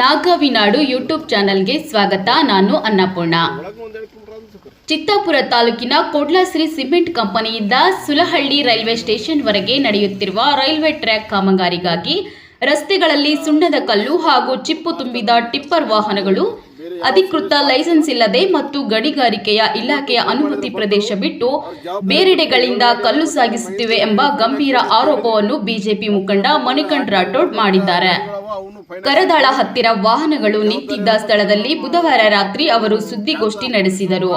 ನಾಗವಿನಾಡು YouTube ಚಾನೆಲ್ಗೆ ಸ್ವಾಗತ, ನಾನು ಅನ್ನಪೂರ್ಣ. ಚಿತ್ತಾಪುರ ತಾಲೂಕಿನ ಕೋಡ್ಲಾಶ್ರೀ ಸಿಮೆಂಟ್ ಕಂಪನಿಯಿಂದ ಸುಲಹಳ್ಳಿ ರೈಲ್ವೆ ಸ್ಟೇಷನ್ವರೆಗೆ ನಡೆಯುತ್ತಿರುವ ರೈಲ್ವೆ ಟ್ರ್ಯಾಕ್ ಕಾಮಗಾರಿಗಾಗಿ ರಸ್ತೆಗಳಲ್ಲಿ ಸುಣ್ಣದ ಕಲ್ಲು ಹಾಗೂ ಚಿಪ್ಪು ತುಂಬಿದ ಟಿಪ್ಪರ್ ವಾಹನಗಳು ಅಧಿಕೃತ ಲೈಸೆನ್ಸ್ ಇಲ್ಲದೆ ಮತ್ತು ಗಣಿಗಾರಿಕೆಯ ಇಲಾಖೆಯ ಅನುಮತಿ ಪ್ರದೇಶ ಬಿಟ್ಟು ಬೇರೆಡೆಗಳಿಂದ ಕಲ್ಲು ಸಾಗಿಸುತ್ತಿವೆ ಎಂಬ ಗಂಭೀರ ಆರೋಪವನ್ನು ಬಿಜೆಪಿ ಮುಖಂಡ ಮಣಿಕಂಠ ರಾಠೋಡ್ ಮಾಡಿದ್ದಾರೆ. ಕರದಾಳ ಹತ್ತಿರ ವಾಹನಗಳು ನಿಂತಿದ್ದ ಸ್ಥಳದಲ್ಲಿ ಬುಧವಾರ ರಾತ್ರಿ ಅವರು ಸುದ್ದಿಗೋಷ್ಠಿ ನಡೆಸಿದರು.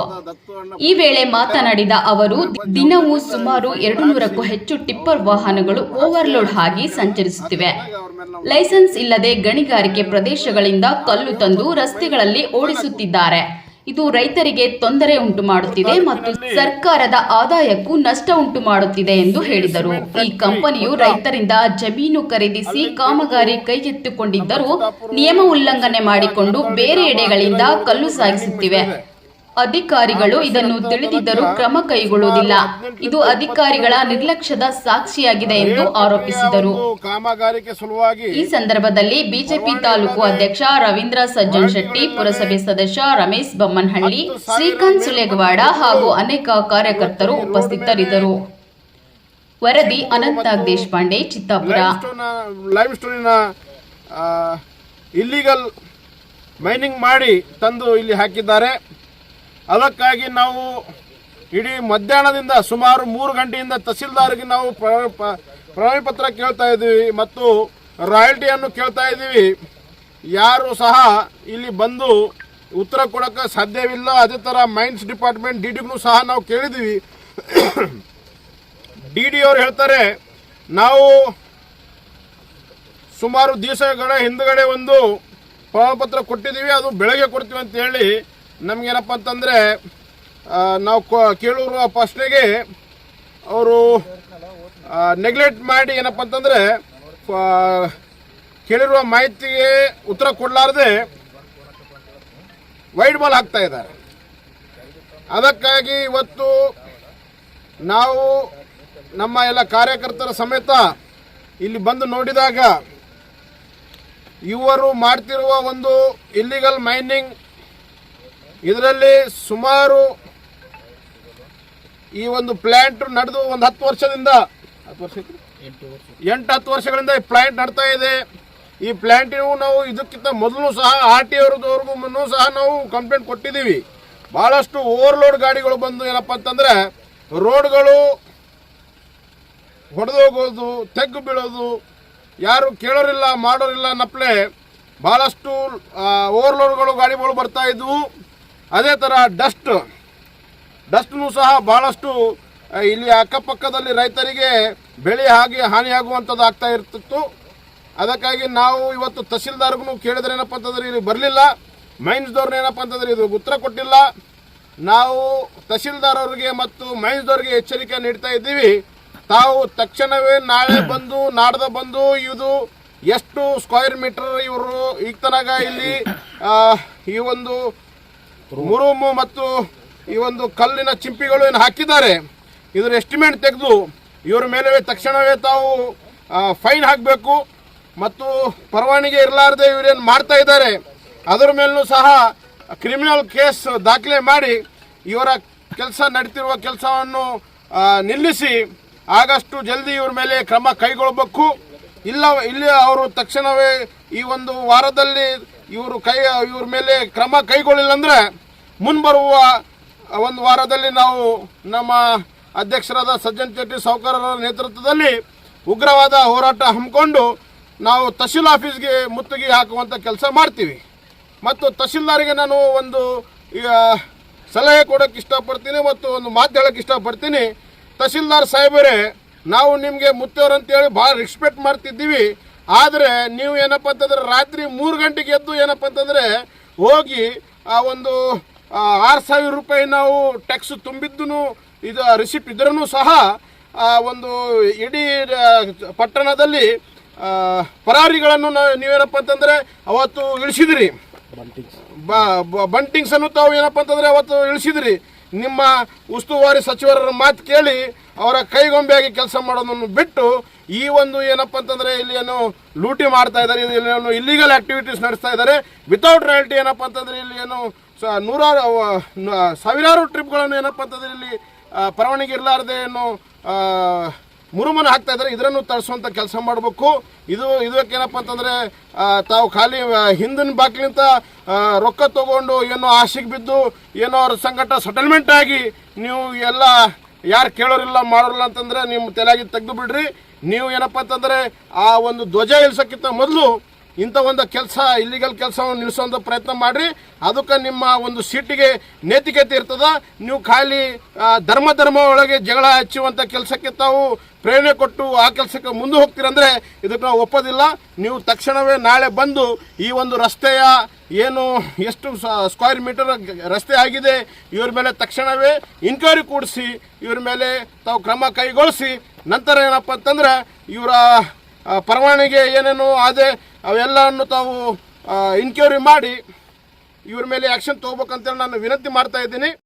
ಈ ವೇಳೆ ಮಾತನಾಡಿದ ಅವರು, ದಿನವೂ ಸುಮಾರು ಎರಡು ನೂರಕ್ಕೂ ಹೆಚ್ಚು ಟಿಪ್ಪರ್ ವಾಹನಗಳು ಓವರ್ಲೋಡ್ ಆಗಿ ಸಂಚರಿಸುತ್ತಿವೆ. ಲೈಸೆನ್ಸ್ ಇಲ್ಲದೆ ಗಣಿಗಾರಿಕೆ ಪ್ರದೇಶಗಳಿಂದ ಕಲ್ಲು ತಂದು ರಸ್ತೆಗಳಲ್ಲಿ ಓಡಿಸುತ್ತಿದ್ದಾರೆ. ಇದು ರೈತರಿಗೆ ತೊಂದರೆ ಉಂಟು ಮಾಡುತ್ತಿದೆ ಮತ್ತು ಸರ್ಕಾರದ ಆದಾಯಕ್ಕೂ ನಷ್ಟ ಉಂಟು ಮಾಡುತ್ತಿದೆ ಎಂದು ಹೇಳಿದರು. ಈ ಕಂಪನಿಯು ರೈತರಿಂದ ಜಮೀನು ಖರೀದಿಸಿ ಕಾಮಗಾರಿ ಕೈಗೆತ್ತಿಕೊಂಡಿದ್ದರೂ ನಿಯಮ ಉಲ್ಲಂಘನೆ ಮಾಡಿಕೊಂಡು ಬೇರೆ ಎಡೆಗಳಿಂದ ಕಲ್ಲು ಸಾಗಿಸುತ್ತಿವೆ. ಅಧಿಕಾರಿಗಳು ಇದನ್ನು ತಿಳಿದಿದ್ದರೂ ಕ್ರಮ ಕೈಗೊಳ್ಳುವುದಿಲ್ಲ. ಇದು ಅಧಿಕಾರಿಗಳ ನಿರ್ಲಕ್ಷ್ಯದ ಸಾಕ್ಷಿಯಾಗಿದೆ ಎಂದು ಆರೋಪಿಸಿದರು. ಈ ಸಂದರ್ಭದಲ್ಲಿ ಬಿಜೆಪಿ ತಾಲೂಕು ಅಧ್ಯಕ್ಷ ರವೀಂದ್ರ ಸಜ್ಜನ್ ಶೆಟ್ಟಿ ಪುರಸಭೆ ಸದಸ್ಯ ರಮೇಶ್ ಬೊಮ್ಮನಹಳ್ಳಿ ಶ್ರೀಕಾಂತ್ ಸುಲೇಗವಾಡ ಹಾಗೂ ಅನೇಕ ಕಾರ್ಯಕರ್ತರು ಉಪಸ್ಥಿತರಿದ್ದರು. ವರದಿ ಅನಂತಾಗ್ ದೇಶಪಾಂಡೆ ಚಿತ್ತಾಪುರ. ಇಲ್ಲಿಗಲ್ ಮೈನಿಂಗ್ ಮಾಡಿ ತಂದು ಇಲ್ಲಿ ಹಾಕಿದ್ದಾರೆ. ಅದಕ್ಕಾಗಿ ನಾವು ಇಡೀ ಮಧ್ಯಾಹ್ನದಿಂದ ಸುಮಾರು ಮೂರು ಗಂಟೆಯಿಂದ ತಹಸೀಲ್ದಾರ್ಗೆ ನಾವು ಪ್ರಮಾಣ ಪತ್ರ ಕೇಳ್ತಾ ಇದ್ದೀವಿ ಮತ್ತು ರಾಯಲ್ಟಿಯನ್ನು ಕೇಳ್ತಾ ಇದ್ದೀವಿ. ಯಾರು ಸಹ ಇಲ್ಲಿ ಬಂದು ಉತ್ತರ ಕೊಡೋಕ್ಕೆ ಸಾಧ್ಯವಿಲ್ಲ. ಅದೇ ಥರ ಮೈನ್ಸ್ ಡಿಪಾರ್ಟ್ಮೆಂಟ್ ಡಿ ಡಿಗೂ ಸಹ ನಾವು ಕೇಳಿದ್ದೀವಿ. ಡಿ ಡಿ ಅವ್ರು ಹೇಳ್ತಾರೆ, ನಾವು ಸುಮಾರು ದಿವಸಗಳ ಹಿಂದುಗಡೆ ಒಂದು ಪ್ರಮಾಣಪತ್ರ ಕೊಟ್ಟಿದ್ದೀವಿ. ಅದು ಬೆಳಗ್ಗೆ ಕೊಡ್ತೀವಿ ಅಂತ ಹೇಳಿ ನಮಗೇನಪ್ಪ ಅಂತಂದರೆ ನಾವು ಕೇಳೋರು ಪ್ರಶ್ನೆಗೆ ಅವರು ನೆಗ್ಲೆಕ್ಟ್ ಮಾಡಿ ಏನಪ್ಪ ಅಂತಂದರೆ ಕೇಳಿರುವ ಮಾಹಿತಿಗೆ ಉತ್ತರ ಕೊಡಲಾರದೆ ವೈಡ್ ಬಾಲ್ ಆಗ್ತಾ ಇದ್ದಾರೆ. ಅದಕ್ಕಾಗಿ ಇವತ್ತು ನಾವು ನಮ್ಮ ಎಲ್ಲ ಕಾರ್ಯಕರ್ತರ ಸಮೇತ ಇಲ್ಲಿ ಬಂದು ನೋಡಿದಾಗ, ಇವರು ಮಾಡ್ತಿರುವ ಒಂದು ಇಲ್ಲಿಗಲ್ ಮೈನಿಂಗ್ ಇದರಲ್ಲಿ ಸುಮಾರು ಈ ಒಂದು ಪ್ಲ್ಯಾಂಟ್ ನಡೆದು ಒಂದು ಹತ್ತು ವರ್ಷದಿಂದ ಹತ್ತು ವರ್ಷ? ಎಂಟು ಹತ್ತು ವರ್ಷಗಳಿಂದ ಈ ಪ್ಲ್ಯಾಂಟ್ ನಡ್ತಾ ಇದೆ. ಈ ಪ್ಲ್ಯಾಂಟಿಗೂ ನಾವು ಇದಕ್ಕಿಂತ ಮೊದಲು ಸಹ ಆರ್ ಟಿ ಅವ್ರದವ್ರಿಗೂ ಸಹ ನಾವು ಕಂಪ್ಲೇಂಟ್ ಕೊಟ್ಟಿದ್ದೀವಿ. ಭಾಳಷ್ಟು ಓವರ್ಲೋಡ್ ಗಾಡಿಗಳು ಬಂದು ಏನಪ್ಪ ಅಂತಂದರೆ ರೋಡ್ಗಳು ಹೊಡೆದೋಗೋದು ತೆಗ್ಗು ಬೀಳೋದು ಯಾರು ಕೇಳೋರಿಲ್ಲ ಮಾಡೋರಿಲ್ಲ ನಪ್ಲೆ ಭಾಳಷ್ಟು ಓವರ್ಲೋಡ್ಗಳು ಗಾಡಿಗಳು ಬರ್ತಾ ಇದ್ವು. ಅದೇ ಥರ ಡಸ್ಟ್, ಡಸ್ಟ್ನು ಸಹ ಭಾಳಷ್ಟು ಇಲ್ಲಿ ಅಕ್ಕಪಕ್ಕದಲ್ಲಿ ರೈತರಿಗೆ ಬೆಳೆ ಹಾಗೆ ಹಾನಿಯಾಗುವಂಥದ್ದು ಆಗ್ತಾ ಇರ್ತಿತ್ತು. ಅದಕ್ಕಾಗಿ ನಾವು ಇವತ್ತು ತಹಸೀಲ್ದಾರ್ಗೂ ಕೇಳಿದ್ರೆ ಏನಪ್ಪ ಅಂತಂದ್ರೆ ಇಲ್ಲಿ ಬರಲಿಲ್ಲ. ಮೈನ್ಸ್ದವ್ರನ್ನ ಏನಪ್ಪ ಅಂತಂದ್ರೆ ಇದು ಉತ್ತರ ಕೊಟ್ಟಿಲ್ಲ. ನಾವು ತಹಸೀಲ್ದಾರ್ ಅವರಿಗೆ ಮತ್ತು ಮೈನ್ಸ್ದವ್ರಿಗೆ ಎಚ್ಚರಿಕೆ ನೀಡ್ತಾ ಇದ್ದೀವಿ. ತಾವು ತಕ್ಷಣವೇ ನಾಳೆ ಬಂದು, ನಾಡ್ದ ಬಂದು ಇದು ಎಷ್ಟು ಸ್ಕ್ವೇರ್ ಮೀಟರ್ ಇವರು ಈಗ ಇಲ್ಲಿ ಈ ಒಂದು ಮುರುಮು ಮತ್ತು ಈ ಒಂದು ಕಲ್ಲಿನ ಚಿಂಪಿಗಳು ಏನು ಹಾಕಿದ್ದಾರೆ, ಇದರ ಎಸ್ಟಿಮೇಟ್ ತೆಗೆದು ಇವರ ಮೇಲೆ ತಕ್ಷಣವೇ ತಾವು ಫೈನ್ ಹಾಕಬೇಕು. ಮತ್ತು ಪರವಾನಗಿ ಇರಲಾರದೆ ಇವರೇನು ಮಾಡ್ತಾ ಇದ್ದಾರೆ, ಅದರ ಮೇಲೂ ಸಹ ಕ್ರಿಮಿನಲ್ ಕೇಸ್ ದಾಖಲೆ ಮಾಡಿ ಇವರ ಕೆಲಸ ನಡೀತಿರುವ ಕೆಲಸವನ್ನು ನಿಲ್ಲಿಸಿ ಆಗಷ್ಟು ಜಲ್ದಿ ಇವ್ರ ಮೇಲೆ ಕ್ರಮ ಕೈಗೊಳ್ಳಬೇಕು ಇಲ್ಲ, ಇಲ್ಲಿ ಅವರು ತಕ್ಷಣವೇ ಈ ಒಂದು ವಾರದಲ್ಲಿ ಇವರು ಕೈ ಇವ್ರ ಮೇಲೆ ಕ್ರಮ ಕೈಗೊಳ್ಳಿಲ್ಲ ಅಂದ್ರೆ ಮುಂಬರುವ ಒಂದು ವಾರದಲ್ಲಿ ನಾವು ನಮ್ಮ ಅಧ್ಯಕ್ಷರಾದ ಸಜ್ಜನ್ ಶೆಟ್ಟಿ ಸಾವುಕಾರರ ನೇತೃತ್ವದಲ್ಲಿ ಉಗ್ರವಾದ ಹೋರಾಟ ಹಮ್ಮಿಕೊಂಡು ನಾವು ತಹಶೀಲ್ ಆಫೀಸ್ಗೆ ಮುತ್ತಿಗೆ ಹಾಕುವಂಥ ಕೆಲಸ ಮಾಡ್ತೀವಿ. ಮತ್ತು ತಹಶೀಲ್ದಾರಿಗೆ ನಾನು ಒಂದು ಸಲಹೆ ಕೊಡೋಕ್ಕೆ ಇಷ್ಟಪಡ್ತೀನಿ ಮತ್ತು ಒಂದು ಮಾತು ಹೇಳೋಕ್ಕೆ ಇಷ್ಟಪಡ್ತೀನಿ. ತಹಶೀಲ್ದಾರ್ ಸಾಹೇಬರೇ, ನಾವು ನಿಮಗೆ ಮುತ್ತೇವ್ರಂತೇಳಿ ಭಾಳ ರೆಸ್ಪೆಕ್ಟ್ ಮಾಡ್ತಿದ್ದೀವಿ. ಆದರೆ ನೀವು ಏನಪ್ಪ ಅಂತಂದ್ರೆ ರಾತ್ರಿ ಮೂರು ಗಂಟೆಗೆ ಎದ್ದು ಏನಪ್ಪ ಅಂತಂದರೆ ಹೋಗಿ ಆ ಒಂದು ಆರು ಸಾವಿರ ರೂಪಾಯಿ ನಾವು ಟ್ಯಾಕ್ಸ್ ತುಂಬಿದ್ದು ಇದು ರಿಸಿಪ್ಟ್ ಇದ್ರೂ ಸಹ ಒಂದು ಇಡೀ ಪಟ್ಟಣದಲ್ಲಿ ಪರಾರಿಗಳನ್ನು ನಾವು ನೀವೇನಪ್ಪ ಅಂತಂದರೆ ಅವತ್ತು ಇಳಿಸಿದ್ರಿ. ಬಂಟಿಂಗ್ಸ್ ಅನ್ನು ತಾವು ಏನಪ್ಪ ಅಂತಂದ್ರೆ ಅವತ್ತು ಇಳಿಸಿದ್ರಿ. ನಿಮ್ಮ ಉಸ್ತುವಾರಿ ಸಚಿವರ ಮಾತು ಕೇಳಿ ಅವರ ಕೈಗೊಂಬೆಯಾಗಿ ಕೆಲಸ ಮಾಡೋದನ್ನು ಬಿಟ್ಟು ಈ ಒಂದು ಏನಪ್ಪ ಅಂತಂದ್ರೆ ಇಲ್ಲಿ ಏನು ಲೂಟಿ ಮಾಡ್ತಾ ಇದ್ದಾರೆ ಇಲ್ಲಿ ಏನು ಇಲ್ಲಿಗಲ್ ಆಕ್ಟಿವಿಟೀಸ್ ನಡೆಸ್ತಾ ಇದ್ದಾರೆ. ವಿತೌಟ್ ರಾಯಲ್ಟಿ ಏನಪ್ಪ ಅಂತಂದ್ರೆ ಇಲ್ಲಿ ಏನು ಸ- ನೂರಾರು ಸಾವಿರಾರು ಟ್ರಿಪ್ಗಳನ್ನು ಏನಪ್ಪ ಅಂತಂದ್ರೆ ಇಲ್ಲಿ ಪರವಾನಗಿ ಇರಲಾರ್ದೆ ಏನು ಮುರುಮನ ಹಾಕ್ತಾ ಇದ್ದಾರೆ. ಇದರನ್ನು ತರಿಸುವಂಥ ಕೆಲಸ ಮಾಡಬೇಕು. ಇದು ಇದಕ್ಕೇನಪ್ಪ ಅಂತಂದರೆ ತಾವು ಖಾಲಿ ಹಿಂದಿನ ಬಾಕ್ಲಿಂತ ರೊಕ್ಕ ತಗೊಂಡು ಏನೋ ಆಶೆಗೆ ಬಿದ್ದು ಏನೋ ಅವ್ರ ಸಂಕಟ ಸೆಟಲ್ಮೆಂಟ್ ಆಗಿ ನೀವು ಎಲ್ಲ ಯಾರು ಕೇಳೋರಿಲ್ಲ ಮಾಡೋರಿಲ್ಲ ಅಂತಂದ್ರೆ ನಿಮ್ಮ ತಲೆಯಾಗಿ ತೆಗೆದು ಬಿಡ್ರಿ. ನೀವು ಏನಪ್ಪ ಅಂತಂದರೆ ಆ ಒಂದು ಧ್ವಜ ಇಳಿಸೋಕ್ಕಿಂತ ಮೊದಲು ಇಂಥ ಒಂದು ಕೆಲಸ ಇಲ್ಲಿಗಲ್ ಕೆಲಸವನ್ನು ನಿಲ್ಲಿಸುವಂಥ ಪ್ರಯತ್ನ ಮಾಡಿರಿ. ಅದಕ್ಕೆ ನಿಮ್ಮ ಒಂದು ಸೀಟಿಗೆ ನೈತಿಕತೆ ಇರ್ತದ. ನೀವು ಖಾಲಿ ಧರ್ಮ ಧರ್ಮ ಒಳಗೆ ಜಗಳ ಹಚ್ಚುವಂಥ ಕೆಲಸಕ್ಕೆ ತಾವು ಪ್ರೇರಣೆ ಕೊಟ್ಟು ಆ ಕೆಲಸಕ್ಕೆ ಮುಂದೆ ಹೋಗ್ತೀರಂದ್ರೆ ಇದಕ್ಕೆ ನಾವು ಒಪ್ಪೋದಿಲ್ಲ. ನೀವು ತಕ್ಷಣವೇ ನಾಳೆ ಬಂದು ಈ ಒಂದು ರಸ್ತೆಯ ಏನು, ಎಷ್ಟು ಸ್ಕ್ವೇರ್ ಮೀಟರ್ ರಸ್ತೆ ಆಗಿದೆ, ಇವ್ರ ಮೇಲೆ ತಕ್ಷಣವೇ ಇನ್ಕ್ವೈರಿ ಕೂಡಿಸಿ, ಇವ್ರ ಮೇಲೆ ತಾವು ಕ್ರಮ ಕೈಗೊಳಿಸಿ, ನಂತರ ಏನಪ್ಪ ಅಂತಂದ್ರೆ ಇವರ ಪರವಾನಿಗೆ ಏನೇನು ಅದೇ ಅವೆಲ್ಲವನ್ನು ತಾವು ಇನ್ಕ್ವೈರಿ ಮಾಡಿ, ಇವ್ರ ಮೇಲೆ ಆ್ಯಕ್ಷನ್ ತೊಗೋಬೇಕಂತೇಳಿ ನಾನು ವಿನಂತಿ ಮಾಡ್ತಾ ಇದ್ದೀನಿ.